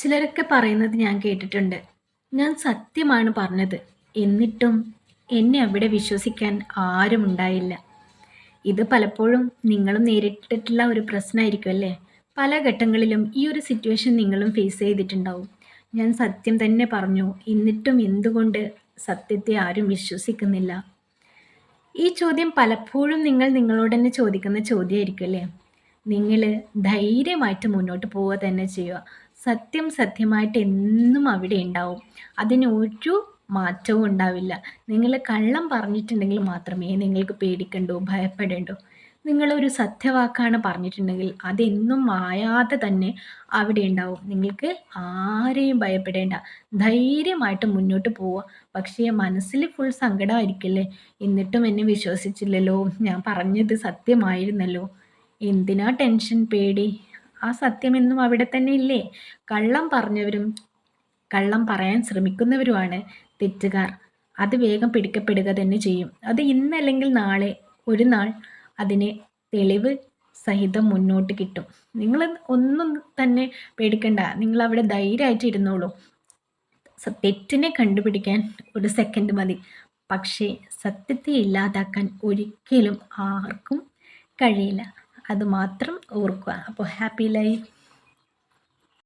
ചിലരൊക്കെ പറയുന്നത് ഞാൻ കേട്ടിട്ടുണ്ട്. ഞാൻ സത്യമാണ് പറഞ്ഞത്. എന്നിട്ടും എന്നെ അവിടെ വിശ്വസിക്കാൻ ആരും ഉണ്ടായില്ല. ഇത് പലപ്പോഴും നിങ്ങളും നേരിട്ടിട്ടുള്ള ഒരു പ്രശ്നമായിരിക്കും അല്ലേ? പല ഘട്ടങ്ങളിലും ഈ ഒരു സിറ്റുവേഷൻ നിങ്ങളും ഫേസ് ചെയ്തിട്ടുണ്ടാവും. ഞാൻ സത്യം തന്നെ പറഞ്ഞു എന്നിട്ടും എന്തുകൊണ്ട് സത്യത്തെ ആരും വിശ്വസിക്കുന്നില്ല? ഈ ചോദ്യം പലപ്പോഴും നിങ്ങൾ നിങ്ങളോട് തന്നെ ചോദിക്കുന്ന ചോദ്യമായിരിക്കും അല്ലേ? നിങ്ങൾ ധൈര്യമായിട്ട് മുന്നോട്ട് പോവുക തന്നെ ചെയ്യുക. സത്യം സത്യമായിട്ട് എന്നും അവിടെ ഉണ്ടാവും. അതിന് ഒരു മാറ്റവും ഉണ്ടാവില്ല. നിങ്ങൾ കള്ളം പറഞ്ഞിട്ടുണ്ടെങ്കിൽ മാത്രമേ നിങ്ങൾക്ക് പേടിക്കണ്ടോ ഭയപ്പെടേണ്ടോ? നിങ്ങളൊരു സത്യവാക്കാണ് പറഞ്ഞിട്ടുണ്ടെങ്കിൽ അതെന്നും മായാതെ തന്നെ അവിടെ ഉണ്ടാവും. നിങ്ങൾക്ക് ആരെയും ഭയപ്പെടേണ്ട. ധൈര്യമായിട്ട് മുന്നോട്ട് പോവുക. പക്ഷേ മനസ്സിൽ ഫുൾ സങ്കടമായിരിക്കില്ലേ? എന്നിട്ടും എന്നെ വിശ്വസിച്ചില്ലല്ലോ. ഞാൻ പറഞ്ഞത് സത്യമായിരുന്നല്ലോ. എന്തിനാ ടെൻഷൻ പേടി? ആ സത്യമെന്നും അവിടെ തന്നെ ഇല്ലേ? കള്ളം പറഞ്ഞവരും കള്ളം പറയാൻ ശ്രമിക്കുന്നവരുമാണ് തെറ്റുകാർ. അത് വേഗം പിടിക്കപ്പെടുക തന്നെ ചെയ്യും. അത് ഇന്നല്ലെങ്കിൽ നാളെ ഒരു നാൾ അതിന് തെളിവ് സഹിതം മുന്നോട്ട് കിട്ടും. നിങ്ങൾ ഒന്നും തന്നെ പേടിക്കണ്ട. നിങ്ങൾ അവിടെ ധൈര്യമായിട്ട് ഇരുന്നോളൂ. തെറ്റിനെ കണ്ടുപിടിക്കാൻ ഒരു സെക്കൻഡ് മതി. പക്ഷേ സത്യത്തെ ഇല്ലാതാക്കാൻ ഒരിക്കലും ആർക്കും കഴിയില്ല. അത് മാത്രം ഓർക്കുക. അപ്പോൾ ഹാപ്പി ലൈഫ്.